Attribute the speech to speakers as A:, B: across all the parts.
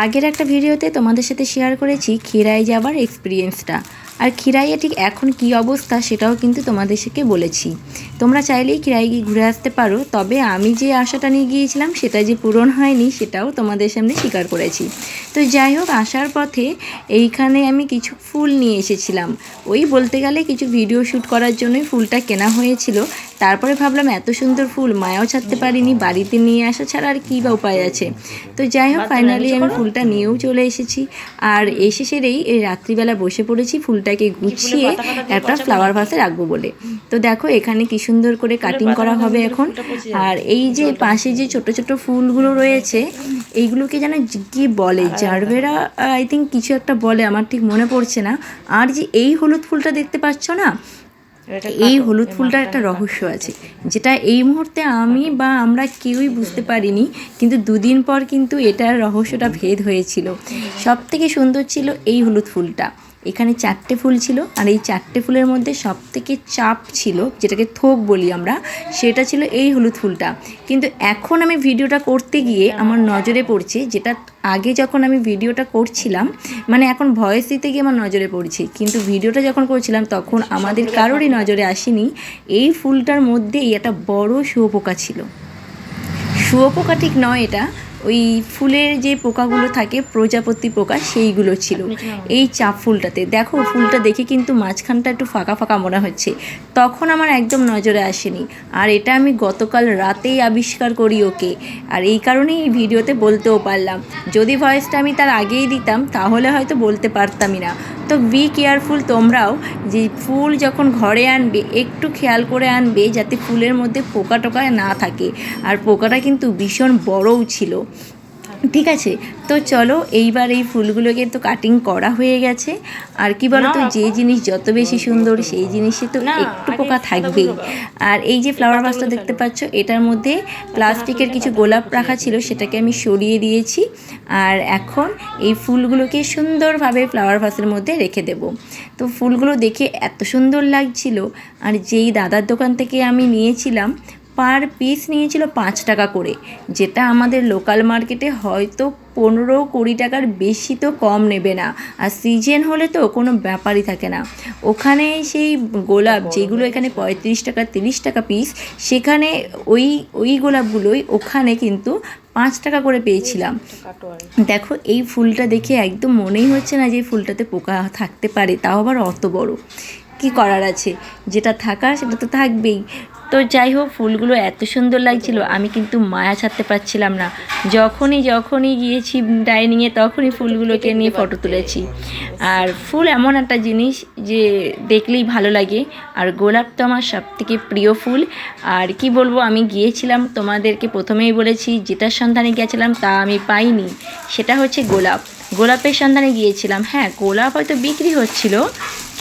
A: আগের একটা ভিডিওতে তোমাদের সাথে শেয়ার করেছি খিরাই যাবার এক্সপিরিয়েন্সটা আর খিরাইয়ে ঠিক এখন কি অবস্থা সেটাও কিন্তু তোমাদের সাথে বলেছি। তোমরা চাইলেই খিরাই গিয়ে ঘুরে আসতে পারো, তবে আমি যে আশাটা নিয়ে গিয়েছিলাম সেটা যে পূরণ হয়নি সেটাও তোমাদের সামনে স্বীকার করেছি। তো যাই হোক, আসার পথে এইখানে আমি কিছু ফুল নিয়ে এসেছিলাম। ওই বলতে গেলে কিছু ভিডিও শ্যুট করার জন্যই ফুলটা কেনা হয়েছিল। তারপরে ভাবলাম এত সুন্দর ফুল মায়াও ছাড়তে পারিনি বাড়িতে নিয়ে আসা ছাড়া আর কী বা উপায় আছে? তো যাই হোক ফাইনালি আমি ফুলটা নিয়েও চলে এসেছি। আর এসে সেরেই এই রাত্রিবেলা বসে পড়েছি ফুলটাকে গুছিয়ে একটা ফ্লাওয়ার ভাসে রাখব বলে। তো দেখো এখানে কি সুন্দর করে কাটিং করা হবে এখন। আর এই যে পাশে যে ছোট ছোট ফুলগুলো রয়েছে এইগুলোকে যেন কি বলে জারবেরা আই থিঙ্ক কিছু একটা বলে আমার ঠিক মনে পড়ছে না। আর যে এই হলুদ ফুলটা দেখতে পাচ্ছ না এই হলুদ ফুলটার একটা রহস্য আছে। যেটা এই মুহূর্তে আমি বা আমরা কেউই বুঝতে পারিনি কিন্তু দুদিন পর কিন্তু এটার রহস্যটা ভেদ হয়েছিল। সব থেকে সুন্দর ছিল এই হলুদ ফুলটা। এখানে চারটে ফুল ছিল, আর এই চারটে ফুলের মধ্যে সব থেকে চাপ ছিল, যেটাকে থোক বলি আমরা, সেটা ছিল এই হলুদ ফুলটা। কিন্তু এখন আমি ভিডিওটা করতে গিয়ে আমার নজরে পড়ছে, যেটা আগে যখন আমি ভিডিওটা করছিলাম মানে এখন ভয়েস দিতে গিয়ে আমার নজরে পড়ছে। কিন্তু ভিডিওটা যখন করছিলাম, তখন আমাদের কারোরই নজরে আসেনি। এই ফুলটার মধ্যেই একটা বড় শুয়োপোকা ছিল। শুয়োপোকা ঠিক নয় এটা ওই ফুলের যে পোকাগুলো থাকে প্রজাপতি পোকা সেইগুলো ছিল। এই চাপ ফুলটাতে। দেখো ফুলটা দেখে কিন্তু মাঝখানটা একটু ফাঁকা ফাঁকা মনে হচ্ছে। তখন আমার একদম নজরে আসেনি। আর এটা আমি গতকাল রাতেই আবিষ্কার করি ওকে। আর এই কারণেই এই ভিডিওতে বলতেও পারলাম। যদি ভয়েসটা আমি তার আগেই দিতাম তাহলে হয়তো বলতে পারতামই না। তো বি কেয়ারফুল তোমরাও যে ফুল যখন ঘরে আনবে, একটু খেয়াল করে আনবে যাতে ফুলের মধ্যে পোকা টোকা না থাকে। আর পোকাটা কিন্তু ভীষণ বড়ও ছিল। ঠিক আছে তো চলো এইবার এই ফুলগুলোকে তো কাটিং করা হয়ে গেছে। আর কি বলতো যে জিনিস যত বেশি সুন্দর সেই জিনিসে তো একটু পোকা থাকবেই। আর এই যে ফ্লাওয়ার ভাসটা দেখতে পাচ্ছ এটার মধ্যে প্লাস্টিকের কিছু গোলাপ রাখা ছিল সেটাকে আমি সরিয়ে দিয়েছি। আর এখন এই ফুলগুলোকে সুন্দরভাবে ফ্লাওয়ার ভাসের মধ্যে রেখে দেব। তো ফুলগুলো দেখে এত সুন্দর লাগছিল। আর যেই দাদার দোকান থেকে আমি নিয়েছিলাম পার পিস নিয়েছিল পাঁচ টাকা করে। যেটা আমাদের লোকাল মার্কেটে হয়তো পনেরো কুড়ি টাকার বেশি তো কম নেবে না। আর সিজন হলে তো কোনো ব্যাপারই থাকে না। ওখানে সেই গোলাপ যেগুলো এখানে পঁয়ত্রিশ টাকা, তিরিশ টাকা পিস সেখানে ওই ওই গোলাপগুলোই ওখানে কিন্তু পাঁচ টাকা করে পেয়েছিলাম। দেখো, এই ফুলটা দেখে একদম মনেই হচ্ছে না যে ফুলটাতে পোকা থাকতে পারে, তাও আবার অত বড়। কি করার আছে? যেটা থাকা সেটা তো থাকবেই। তো যাই হোক, ফুলগুলো এত সুন্দর লাগছিল, আমি কিন্তু মায়া ছাড়তে পারছিলাম না। যখনই যখনই গিয়েছি ডাইনিংয়ে তখনই ফুলগুলোকে নিয়ে ফটো তুলেছি। আর ফুল এমন একটা জিনিস যে দেখলেই ভালো লাগে। আর গোলাপ তো আমার সব থেকে প্রিয় ফুল। আর কি বলব, আমি গিয়েছিলাম, তোমাদেরকে প্রথমেই বলেছি, যেটার সন্ধানে গিয়েছিলাম তা আমি পাইনি। সেটা হচ্ছে গোলাপ। গোলাপের সন্ধানে গিয়েছিলাম। হ্যাঁ গোলাপ হয়তো বিক্রি হচ্ছিল,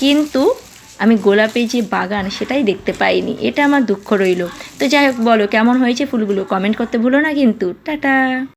A: কিন্তু আমি গোলাপের যে বাগান সেটাই দেখতে পাইনি, এটা আমার দুঃখ রইল। তো যাই হোক, বলো, কেমন হয়েছে ফুলগুলো? কমেন্ট করতে ভুলো না কিন্তু। টাটা!